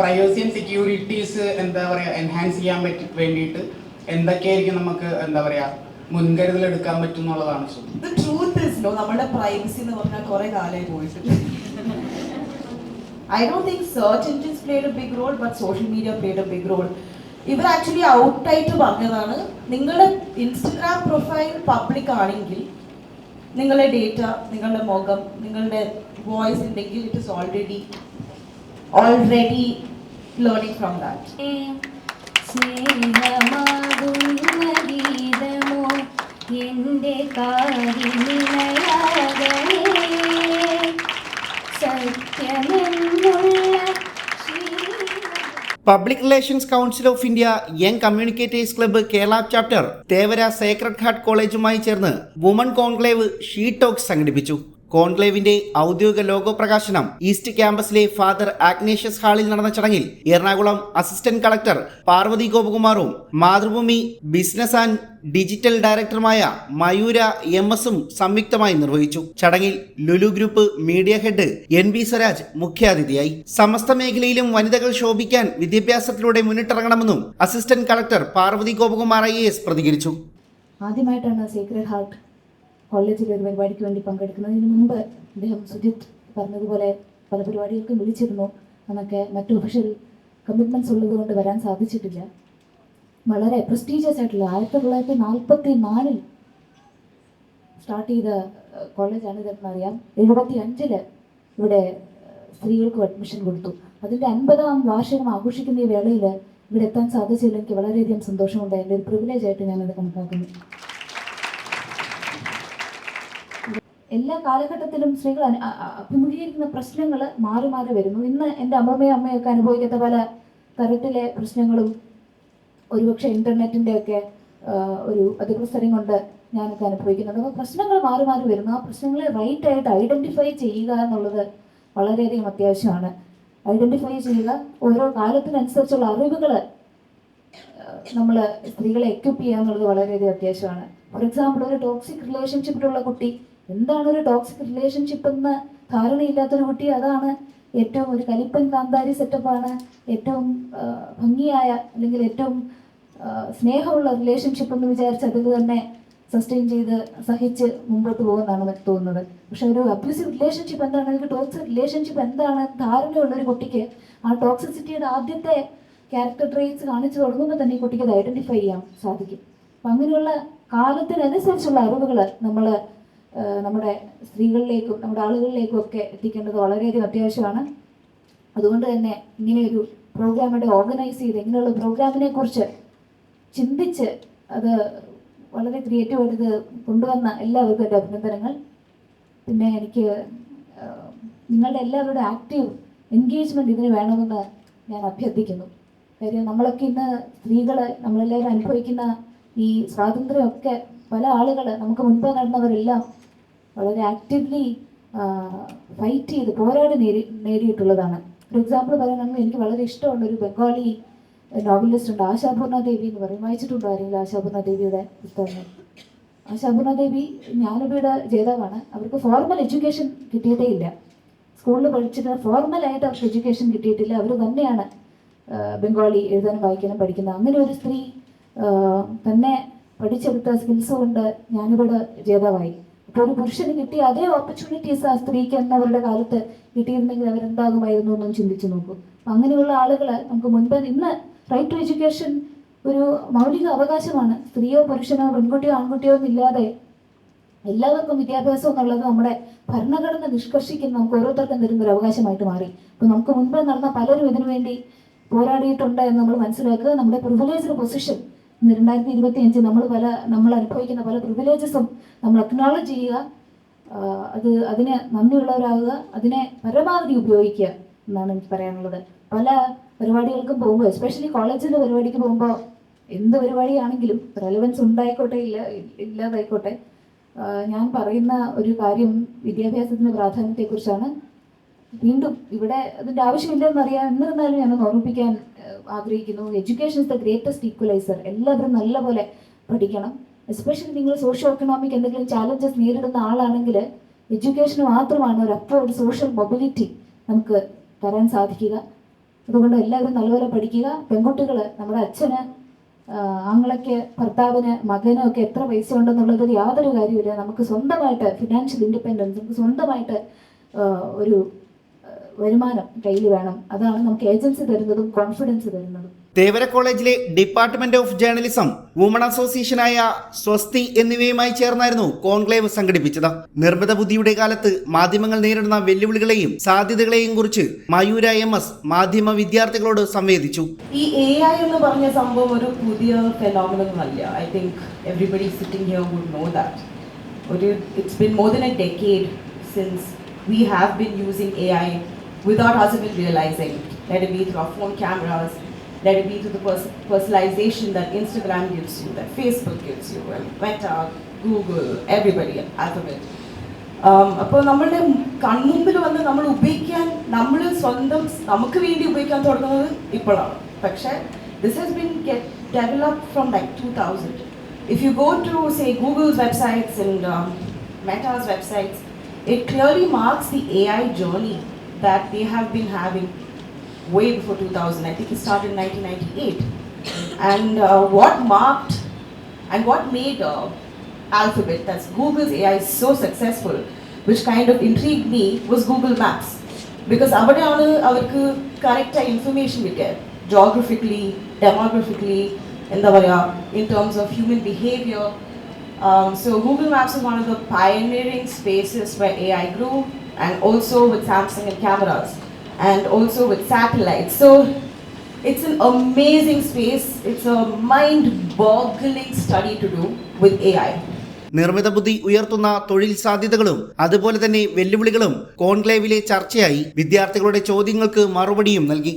Privacy and securities എന്താ പറയുക enhance ചെയ്യാൻ പറ്റി വേണ്ടിയിട്ട് എന്തൊക്കെയായിരിക്കും നമുക്ക് എന്താ പറയുക മുൻകരുതൽ എടുക്കാൻ പറ്റും എന്നുള്ളതാണ് is, no, നമ്മുടെ പ്രൈവസി എന്ന് പറഞ്ഞാൽ കുറെ കാലമായി പോയിട്ടുണ്ട്. I don't think search engines played a big role but social media played a big role ഇവർ ആക്ച്വലി ഔട്ടായിട്ട് പറഞ്ഞതാണ് നിങ്ങളുടെ ഇൻസ്റ്റഗ്രാം പ്രൊഫൈൽ പബ്ലിക് ആണെങ്കിൽ നിങ്ങളുടെ ഡേറ്റ നിങ്ങളുടെ മുഖം നിങ്ങളുടെ വോയിസ് ഉണ്ടെങ്കിൽ it is already already learning from that സ്നേഹമാകുന്ന ഗീതമോ എന്റെ കാരിനിലയാകണേ സത്യമെന്നുള്ള Shri public relations council of India young communicators club Kerala chapter Thevara sacred heart കോളേജുമായി ചേർന്ന് വുമൺ കോൺക്ലേവ് ഷീ ടോക്സ് സംഘടിപ്പിച്ചു. കോൺക്ലേവിന്റെ ഔദ്യോഗിക ലോഗോ പ്രകാശനം ഈസ്റ്റ് ക്യാമ്പസിലെ ഫാദർ ആഗ്നേഷ്യസ് ഹാളിൽ നടന്ന ചടങ്ങിൽ എറണാകുളം അസിസ്റ്റന്റ് കളക്ടർ പാർവതി ഗോപകുമാറും മാതൃഭൂമി ബിസിനസ് ആൻഡ് ഡിജിറ്റൽ ഡയറക്ടറുമായ മയൂര എം എസും സംയുക്തമായി നിർവഹിച്ചു. ചടങ്ങിൽ Lulu group media head N B Swaraj മുഖ്യാതിഥിയായി. സമസ്ത മേഖലയിലും വനിതകൾ ശോഭിക്കാൻ വിദ്യാഭ്യാസത്തിലൂടെ മുന്നിട്ടിറങ്ങണമെന്നും assistant collector Parvathi Gopakumar I S പ്രതികരിച്ചു. ആദ്യമായിട്ടാണ് സീക്രട്ട് ഹാർട്ട് കോളേജിൽ ഒരു പരിപാടിക്ക് വേണ്ടി പങ്കെടുക്കുന്നതിന് മുമ്പ് അദ്ദേഹം സുജിത് പറഞ്ഞതുപോലെ പല പരിപാടികൾക്കും വിളിച്ചിരുന്നു എന്നൊക്കെ മറ്റു ഒഫീഷ്യൽ കമ്മിറ്റ്മെന്റ്സ് ഉള്ളതുകൊണ്ട് വരാൻ സാധിച്ചിട്ടില്ല. വളരെ പ്രസ്റ്റീജിയസ് ആയിട്ടുള്ള ആയിരത്തി തൊള്ളായിരത്തി നാൽപ്പത്തി നാലിൽ സ്റ്റാർട്ട് ചെയ്ത കോളേജാണ് ഇതെന്നറിയാം എഴുപത്തി അഞ്ചിൽ ഇവിടെ സ്ത്രീകൾക്കും അഡ്മിഷൻ കൊടുത്തു. അതിന്റെ അൻപതാം വാർഷികം ആഘോഷിക്കുന്ന ഈ വേളയിൽ ഇവിടെ എത്താൻ സാധിച്ചില്ലെങ്കിൽ വളരെയധികം സന്തോഷമുണ്ട്. എന്റെ ഒരു പ്രിവിലേജ് ആയിട്ട് ഞാനത് കണക്കാക്കുന്നു. എല്ലാ കാലഘട്ടത്തിലും സ്ത്രീകൾ അഭിമുഖീകരിക്കുന്ന പ്രശ്നങ്ങൾ മാറി മാറി വരുന്നു. ഇന്ന് എന്റെ അമ്മമ്മയും അമ്മയൊക്കെ അനുഭവിക്കാത്ത പല തരത്തിലെ പ്രശ്നങ്ങളും ഒരുപക്ഷെ ഇന്റർനെറ്റിന്റെ ഒക്കെ ഒരു അതിപ്രസരം കൊണ്ട് ഞാനൊക്കെ അനുഭവിക്കുന്നത് അപ്പോൾ പ്രശ്നങ്ങൾ മാറി മാറി വരുന്നു. ആ പ്രശ്നങ്ങളെ റൈറ്റ് ആയിട്ട് ഐഡന്റിഫൈ ചെയ്യുക എന്നുള്ളത് വളരെയധികം അത്യാവശ്യമാണ്. ഐഡന്റിഫൈ ചെയ്യുക ഓരോ കാലത്തിനനുസരിച്ചുള്ള അറിവുകൾ നമ്മൾ സ്ത്രീകളെ എക്യുപ്പ് ചെയ്യുക എന്നുള്ളത് വളരെയധികം അത്യാവശ്യമാണ്. ഫോർ എക്സാമ്പിൾ ഒരു ടോക്സിക് റിലേഷൻഷിപ്പിലുള്ള കുട്ടി എന്താണ് ഒരു ടോക്സിക് റിലേഷൻഷിപ്പ് എന്ന് ധാരണയില്ലാത്തൊരു കുട്ടി? അതാണ് ഏറ്റവും ഒരു കലിപ്പൻ കാന്താരി സെറ്റപ്പാണ്. ഏറ്റവും ഭംഗിയായ അല്ലെങ്കിൽ ഏറ്റവും സ്നേഹമുള്ള റിലേഷൻഷിപ്പ് എന്ന് വിചാരിച്ച് അതിൽ തന്നെ സസ്റ്റെയിൻ ചെയ്ത് സഹിച്ച് മുമ്പോട്ട് പോകുന്നതാണ് എനിക്ക് തോന്നുന്നത്. പക്ഷെ ഒരു അബ്യൂസീവ് റിലേഷൻഷിപ്പ് എന്താണ്? അല്ലെങ്കിൽ ടോക്സിക് റിലേഷൻഷിപ്പ് എന്താണ്? ധാരണയുള്ള ഒരു കുട്ടിക്ക് ആ ടോക്സിസിറ്റിയുടെ ആദ്യത്തെ ക്യാരക്ടർ ട്രേറ്റ്സ് കാണിച്ചു തുടങ്ങുമ്പോൾ തന്നെ ഈ കുട്ടിക്ക് അത് ഐഡന്റിഫൈ ചെയ്യാൻ സാധിക്കും. അപ്പം അങ്ങനെയുള്ള കാലത്തിനനുസരിച്ചുള്ള അറിവുകൾ നമ്മൾ നമ്മുടെ സ്ത്രീകളിലേക്കും നമ്മുടെ ആളുകളിലേക്കും ഒക്കെ എത്തിക്കേണ്ടത് വളരെയധികം അത്യാവശ്യമാണ്. അതുകൊണ്ട് തന്നെ ഇങ്ങനെയൊരു പ്രോഗ്രാമിടെ ഓർഗനൈസ് ചെയ്ത് ഇങ്ങനെയുള്ള പ്രോഗ്രാമിനെ കുറിച്ച് ചിന്തിച്ച് അത് വളരെ ക്രിയേറ്റീവായിട്ട് ഇത് കൊണ്ടുവന്ന എല്ലാവർക്കും എന്റെ അഭിനന്ദനങ്ങൾ. പിന്നെ എനിക്ക് നിങ്ങളുടെ എല്ലാവരുടെ ആക്റ്റീവ് എൻഗേജ്മെന്റ് ഇതിന് വേണമെന്ന് ഞാൻ അഭ്യർത്ഥിക്കുന്നു. കാര്യം നമ്മളൊക്കെ ഇന്ന് സ്ത്രീകൾ നമ്മളെല്ലാവരും അനുഭവിക്കുന്ന ഈ സ്വാതന്ത്ര്യമൊക്കെ പല ആളുകൾ നമുക്ക് മുൻപ് നടന്നവരെല്ലാം വളരെ ആക്റ്റീവ്ലി ഫൈറ്റ് ചെയ്ത് പോരാടി നേടി നേടിയിട്ടുള്ളതാണ്. ഒരു എക്സാമ്പിൾ പറയുകയാണെങ്കിൽ എനിക്ക് വളരെ ഇഷ്ടമുള്ള ഒരു ബംഗാളി നോവലിസ്റ്റ് ഉണ്ട്. ആശാപൂർണ ദേവി എന്ന് പറയും. വായിച്ചിട്ടുണ്ടോ ആരെങ്കിലും ആശാപൂർണ ദേവിയുടെ പുസ്തകങ്ങൾ? ആശാപൂർണ ദേവി ജ്ഞാനപീഠ ജേതാവാണ്. അവർക്ക് ഫോർമൽ എഡ്യൂക്കേഷൻ കിട്ടിയിട്ടേ ഇല്ല. സ്കൂളിൽ പഠിച്ചിട്ട് ഫോർമലായിട്ട് അവർക്ക് എഡ്യൂക്കേഷൻ കിട്ടിയിട്ടില്ല. അവർ തന്നെയാണ് ബംഗാളി എഴുതാനും വായിക്കാനും പഠിക്കുന്നത്. അങ്ങനെ ഒരു സ്ത്രീ തന്നെ പഠിച്ചെടുത്ത സ്കിൽസ് കൊണ്ട് ഞാനിവിടെ ജേതാവായി. ഒരു പുരുഷന് കിട്ടിയ അതേ ഓപ്പർച്യൂണിറ്റീസ് ആ സ്ത്രീക്ക് എന്നവരുടെ കാലത്ത് കിട്ടിയിരുന്നെങ്കിൽ അവരെന്താകുമായിരുന്നു എന്നും ചിന്തിച്ചു നോക്കൂ. അപ്പം അങ്ങനെയുള്ള ആളുകളെ നമുക്ക് മുൻപ് ഇന്ന് റൈറ്റ് ടു എഡ്യൂക്കേഷൻ ഒരു മൗലിക അവകാശമാണ്. സ്ത്രീയോ പുരുഷനോ പെൺകുട്ടിയോ ആൺകുട്ടിയോ എന്നില്ലാതെ എല്ലാവർക്കും വിദ്യാഭ്യാസം എന്നുള്ളത് നമ്മുടെ ഭരണഘടന നിഷ്കർഷിക്കുന്ന നമുക്ക് ഓരോരുത്തർക്കും തരുന്ന ഒരു അവകാശമായിട്ട് മാറി. അപ്പൊ നമുക്ക് മുൻപ് നടന്ന പലരും ഇതിനു വേണ്ടി പോരാടിയിട്ടുണ്ട് എന്ന് നമ്മൾ മനസ്സിലാക്കുക. നമ്മുടെ പ്രിവിലേജ് പൊസിഷൻ രണ്ടായിരത്തി ഇരുപത്തി അഞ്ച് നമ്മൾ പല നമ്മൾ അനുഭവിക്കുന്ന പല പ്രിവിലേജസും നമ്മൾ അക്നോളജ് ചെയ്യുക അത് അതിന് നന്ദിയുള്ളവരാകുക അതിനെ പരമാവധി ഉപയോഗിക്കുക എന്നാണ് എനിക്ക് പറയാനുള്ളത്. പല പരിപാടികൾക്കും പോകുമ്പോൾ എസ്പെഷ്യലി കോളേജിലെ പരിപാടിക്ക് പോകുമ്പോൾ എന്ത് പരിപാടിയാണെങ്കിലും റെലവൻസ് ഉണ്ടായിക്കോട്ടെ ഇല്ല ഇല്ലാതായിക്കോട്ടെ ഞാൻ പറയുന്ന ഒരു കാര്യം വിദ്യാഭ്യാസത്തിന്റെ പ്രാധാന്യത്തെക്കുറിച്ചാണ്. വീണ്ടും ഇവിടെ അതിന്റെ ആവശ്യമില്ലെന്നറിയാം എന്നിരുന്നാലും ഞാൻ ഓർമ്മിപ്പിക്കാൻ ആഗ്രഹിക്കുന്നു. Education is the greatest equaliser എല്ലാവരും നല്ലപോലെ പഠിക്കണം. എസ്പെഷ്യലി നിങ്ങൾ സോഷ്യോ എക്കണോമിക് എന്തെങ്കിലും ചാലഞ്ചസ് നേരിടുന്ന ആളാണെങ്കിൽ എഡ്യൂക്കേഷൻ മാത്രമാണ് ഒരു അപ്രോഡ് സോഷ്യൽ മൊബിലിറ്റി നമുക്ക് തരാൻ സാധിക്കുക. അതുകൊണ്ട് എല്ലാവരും നല്ലപോലെ പഠിക്കുക. പെൺകുട്ടികൾ നമ്മുടെ അച്ഛന് ആങ്ങളയ്ക്ക് ഭർത്താവിന് മകനും ഒക്കെ എത്ര പൈസ ഉണ്ടെന്നുള്ളതിൽ യാതൊരു കാര്യമില്ല നമുക്ക് സ്വന്തമായിട്ട് ഫിനാൻഷ്യൽ ഇൻഡിപെൻഡൻസ് നമുക്ക് സ്വന്തമായിട്ട് ഒരു വരുമാനം കയ്യിൽ വേണം. അതാണ് നമുക്ക് ഏജൻസി തരുന്നതും കോൺഫിഡൻസ് തരുന്നതും. തേവര കോളേജിലെ ഡിപ്പാർട്ട്മെന്റ് ഓഫ് ജേർണലിസം വുമൺ അസോസിയേഷനായ സ്വസ്തി എന്നിവയുമായി ചേർന്നായിരുന്നു കോൺക്ലേവ് സംഘടിപ്പിച്ചത്. നിർമ്മിത ബുദ്ധിയുടെ കാലത്ത് മാധ്യമങ്ങൾ നേരിടുന്ന വെല്ലുവിളികളെയും സാധ്യതകളെയും കുറിച്ച് മയൂര എം എസ് മാധ്യമ വിദ്യാർത്ഥികളോട് സംവേദിച്ചു. ഈ എ ഐ എന്ന് പറഞ്ഞ സംഭവം ഒരു പുതിയ ഫെനോമിനൽ അല്ല. I think everybody sitting here would know that ഒരു it's been more than a decade since we have been using A I without us even realizing. Let it be through our phone cameras, let it be through the pers- personalization that Instagram gives you, that Facebook gives you, and Meta, Google, everybody, Alphabet. അപ്പോൾ നമ്മളുടെ കൺമുമ്പിൽ വന്ന് നമ്മൾ ഉപയോഗിക്കാൻ നമ്മൾ സ്വന്തം നമുക്ക് വേണ്ടി ഉപയോഗിക്കാൻ തുടങ്ങുന്നത് ഇപ്പോഴാണ് പക്ഷേ this has bin get develop from like two thousand if you go to say Google's websites and Meta's websites it clearly marks the AI journey that they have been having way before 2000. I think it started in 1998. And uh, what marked and what made uh, Alphabet, that's Google's AI, so successful, which kind of intrigued me, was Google Maps. Because അവിടെയാണ് അവർക്ക് കറക്റ്റായ information കിട്ടിയത് geographically ഡെമോഗ്രഫിക്കലി എന്താ പറയുക in terms of human behaviour Um, so Google Maps is one of the pioneering spaces where AI grew, And also with Samsung and cameras, and also with satellites. So it's an amazing space. It's a mind-boggling study to do with AI. നിർമ്മിത ബുദ്ധി ഉയർത്തുന്ന തൊഴിൽ സാധ്യതകളും അതുപോലെ തന്നെ വെല്ലുവിളികളും കോൺക്ലേവിലെ ചർച്ചയായി വിദ്യാർത്ഥികളുടെ ചോദ്യങ്ങൾക്ക് മറുപടിയും നൽകി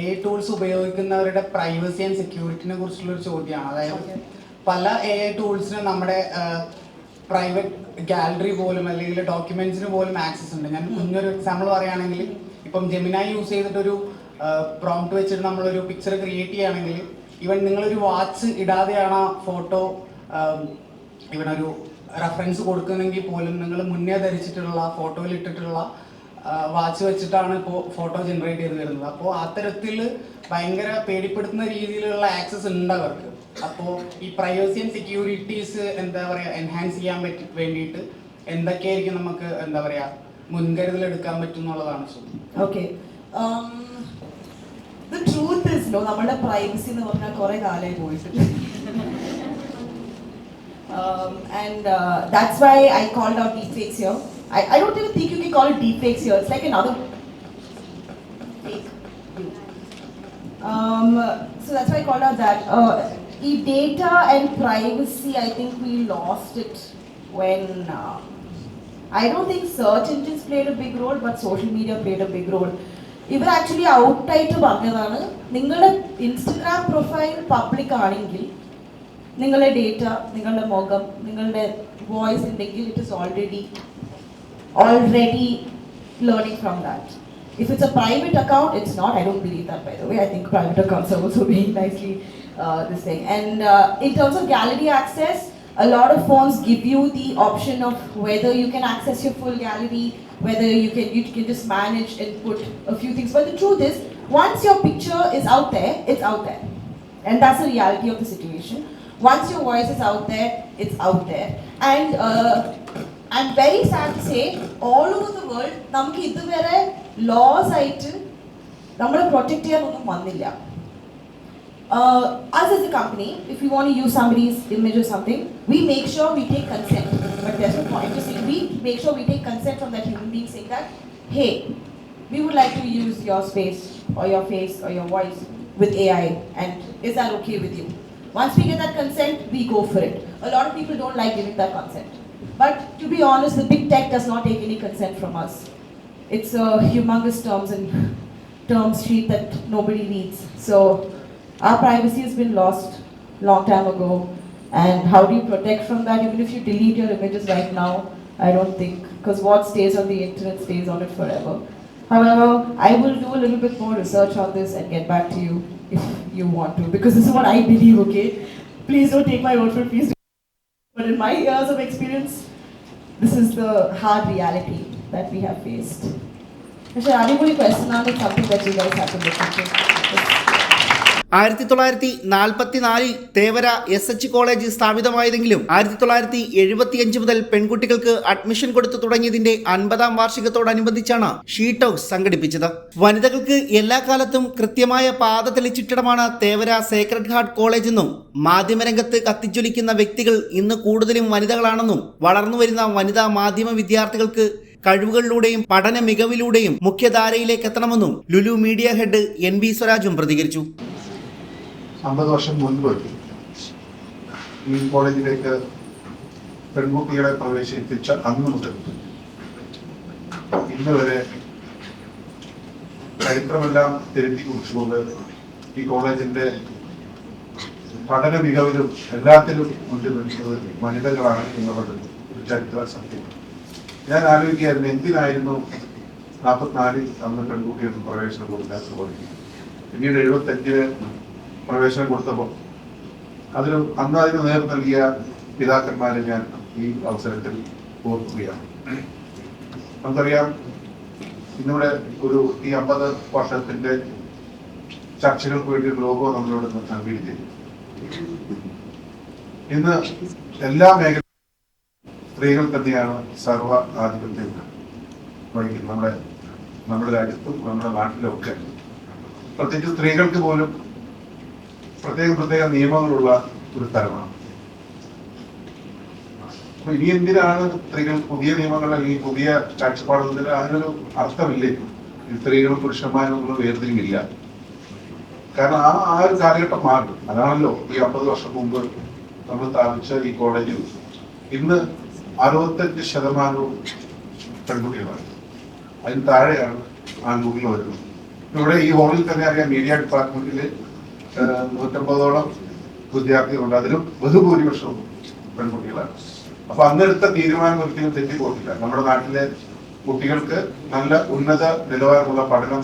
എ ടൂൾസ് ഉപയോഗിക്കുന്നവരുടെ പ്രൈവസി ആൻഡ് സെക്യൂരിറ്റിനെ കുറിച്ചുള്ള ഒരു ചോദ്യമാണ് അതായത് പല എ ടൂൾസിനും നമ്മുടെ പ്രൈവറ്റ് ഗാലറി പോലും അല്ലെങ്കിൽ ഡോക്യുമെന്റ്സിന് പോലും ആക്സസ് ഉണ്ട്. ഞാൻ കുഞ്ഞൊരു എക്സാമ്പിൾ പറയുകയാണെങ്കിൽ ഇപ്പം ജെമിനായി യൂസ് ചെയ്തിട്ടൊരു പ്രോംപ്റ്റ് വെച്ചിട്ട് നമ്മളൊരു പിക്ചർ ക്രിയേറ്റ് ചെയ്യുകയാണെങ്കിൽ ഇവൻ നിങ്ങളൊരു വാച്ച് ഇടാതെയാണ് ആ ഫോട്ടോ ഇവനൊരു റെഫറൻസ് കൊടുക്കുന്നെങ്കിൽ പോലും നിങ്ങൾ മുന്നേ ധരിച്ചിട്ടുള്ള ഫോട്ടോയിൽ ഇട്ടിട്ടുള്ള വാച്ച് വെച്ചിട്ടാണ് ഇപ്പോൾ ഫോട്ടോ ജനറേറ്റ് ചെയ്ത് വരുന്നത്. അപ്പോൾ അത്തരത്തിൽ ഭയങ്കര പേടിപ്പെടുത്തുന്ന രീതിയിലുള്ള ആക്സസ് ഉണ്ട് അവർക്ക്. അപ്പോൾ ഈ പ്രൈവസി ആൻഡ് സെക്യൂരിറ്റീസ് എന്താ പറയുക എൻഹാൻസ് ചെയ്യാൻ പറ്റി വേണ്ടിയിട്ട് എന്തൊക്കെയായിരിക്കും നമുക്ക് എന്താ പറയുക മുൻകരുതൽ എടുക്കാൻ പറ്റും എന്നുള്ളതാണ് ഓക്കെ ട്രൂത്ത് Um, നോ നമ്മുടെ പ്രൈവസി എന്ന് പറഞ്ഞാൽ കുറെ കാലമായി പോയിട്ടുണ്ട്. And that's why I why out deepfakes I don't you can call it deepfakes here. It's like another fake. Um, so that's why I called out that. Uh, the data and privacy, I think we lost it when. Uh, I don't think search engines played a big role, but social media played a big role. ഇവർ actually ഔട്ടായിട്ട് പറഞ്ഞതാണ് നിങ്ങളുടെ Instagram profile public ആണെങ്കിൽ നിങ്ങളുടെ data നിങ്ങളുടെ മുഖം നിങ്ങളുടെ voice ഉണ്ടെങ്കിൽ it is already already learning from that. If it's a private account, it's not. I don't believe that, by the way. I think private accounts are also being nicely uh, this thing. And uh, in terms of gallery access, a lot of phones give you the option of whether you can access your full gallery, whether you can you can just manage and put a few things. But the truth is, once your picture is out there, it's out there. And that's the reality of the situation. Once your voice is out there, it's out there. And uh, I'm very sad to say, all over the world, നമുക്ക് ഇതുവരെ laws ആയിട്ട് നമ്മളെ protect ചെയ്യാനൊന്നും വന്നില്ല uh, us as a company, if we want to use somebody's image or something, we make sure we take consent. But there's no point to say we make sure we take consent from that human being saying that, hey, we would like to use your space or your face or your voice with AI, and is that okay with you? Once we get that consent, we go for it. A lot of people don't like giving that consent. But to be honest, the big tech does not take any consent from us. It's a humongous terms and term sheet that nobody reads. So our privacy has been lost long time ago. And how do you protect from that? Even if you delete your images right now, I don't think, because what stays on the internet stays on it forever. However, I will do a little bit more research on this and get back to you if you want to, because this is what I believe, okay? Please don't take my word for it, please. But in my years of experience, this is the hard reality that we have faced. Actually, any question on is something that you guys have to look into. ആയിരത്തി തൊള്ളായിരത്തി നാൽപ്പത്തിനാലിൽ Thevara S H college സ്ഥാപിതമായതെങ്കിലും ആയിരത്തി തൊള്ളായിരത്തി എഴുപത്തിയഞ്ച് മുതൽ പെൺകുട്ടികൾക്ക് admission കൊടുത്തു തുടങ്ങിയതിന്റെ അൻപതാം വാർഷികത്തോടനുബന്ധിച്ചാണ് ഷീ ടോക്സ് സംഘടിപ്പിച്ചത്. വനിതകൾക്ക് എല്ലാ കാലത്തും കൃത്യമായ പാത തെളിച്ചിട്ടിടമാണ് തേവര സേക്രഡ് ഹാർട്ട് കോളേജ് എന്നും മാധ്യമരംഗത്ത് കത്തിജ്വലിക്കുന്ന വ്യക്തികൾ ഇന്ന് കൂടുതലും വനിതകളാണെന്നും വളർന്നുവരുന്ന വനിതാ മാധ്യമ വിദ്യാർത്ഥികൾക്ക് കഴിവുകളിലൂടെയും പഠന മികവിലൂടെയും മുഖ്യധാരയിലേക്ക് എത്തണമെന്നും Lulu media head N B സ്വരാജും പ്രതികരിച്ചു. അമ്പത് വർഷം മുൻപ് ഈ കോളേജിലേക്ക് പെൺകുട്ടികളെ പ്രവേശിപ്പിച്ച അന്ന് മുതൽ ഇന്ന് വരെ ചരിത്രമെല്ലാം തിരുത്തി കുറിച്ചുകൊണ്ട് ഈ കോളേജിന്റെ പഠന മികവിലും എല്ലാത്തിലും മുന്നിൽ നിൽക്കുന്നത് വനിതകളാണ് എന്നുള്ളത് ചരിത്ര സത്യം. ഞാൻ ആലോചിക്കുകയായിരുന്നു എന്തിനായിരുന്നു നാൽപ്പത്തിനാലിൽ അന്ന് പെൺകുട്ടികൾക്ക് പ്രവേശനം കൊടുക്കാത്ത കോളേജ് പിന്നീട് എഴുപത്തഞ്ചിൽ പ്രവേശനം കൊടുത്തപ്പോൾ അതിന് അന്ന് അതിന് നേരം നൽകിയ പിതാക്കന്മാരെ ഞാൻ ഈ അവസരത്തിൽ ഓർക്കുകയാണ്. നമുക്കറിയാം ഇന്നിവിടെ ഒരു ഈ അമ്പത് വർഷത്തിന്റെ ചർച്ചകൾക്ക് വേണ്ടി ലോഗോ നമ്മളോട് നൽകിയിരിക്കുന്നു ഇന്ന് എല്ലാ മേഖല സ്ത്രീകൾ തന്നെയാണ് സർവ ആധിപത്യം വഹിക്കുന്നത്. നമ്മുടെ നമ്മുടെ രാജ്യത്തും നമ്മുടെ നാട്ടിലും ഒക്കെ. പ്രത്യേകിച്ച് സ്ത്രീകൾക്ക് പോലും പ്രത്യേക പ്രത്യേക നിയമങ്ങളുള്ള ഒരു സ്ഥലമാണ് അപ്പൊ ഇനി എന്തിനാണ് സ്ത്രീകൾ പുതിയ നിയമങ്ങൾ അല്ലെങ്കിൽ പുതിയ കാഴ്ചപ്പാടുകൾ? അതിനൊരു അർത്ഥമില്ലേ? സ്ത്രീകളും പുരുഷന്മാരും വേർതിരിവില്ല കാരണം ആ ആ ഒരു കാലഘട്ടം മാറും. അതാണല്ലോ ഈ അമ്പത് വർഷം മുമ്പ് നമ്മൾ സ്ഥാപിച്ച ഈ കോളേജ്. ഇന്ന് അറുപത്തഞ്ച് ശതമാനവും പെൺകുട്ടികളാണ്. അതിന് താഴെയാണ് ആൺകുട്ടികൾ വരുന്നത്. ഇവിടെ ഈ ഹോളിൽ തന്നെ അറിയാം മീഡിയ ഡിപ്പാർട്ട്മെന്റിൽ നൂറ്റമ്പതോളം വിദ്യാർത്ഥികളുണ്ട്. അതിലും ബഹുഭൂരിപക്ഷവും പെൺകുട്ടികളാണ്. അപ്പൊ അന്നെടുത്ത തീരുമാനം ഒരിക്കലും തെറ്റിപ്പോയിട്ടില്ല നമ്മുടെ നാട്ടിലെ കുട്ടികൾക്ക് നല്ല ഉന്നത നിലവാരമുള്ള പഠനം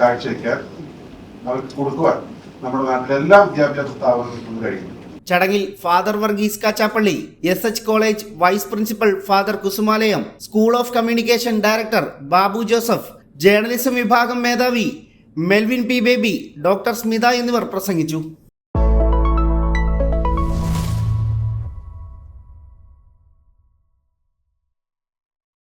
കാഴ്ചവെക്കാൻ അവർക്ക് കൊടുക്കുവാൻ നമ്മുടെ നാട്ടിലെ എല്ലാ വിദ്യാഭ്യാസ സ്ഥാപനങ്ങൾക്കും കഴിയുന്നു ചടങ്ങിൽ father Varghese Kachappilly S H college vice principal father Kusumalayam school of communication director Babu Joseph journalism വിഭാഗം മേധാവി മെൽവിൻ പി ബേബി ഡോക്ടർ സ്മിത എന്നിവർ പ്രസംഗിച്ചു.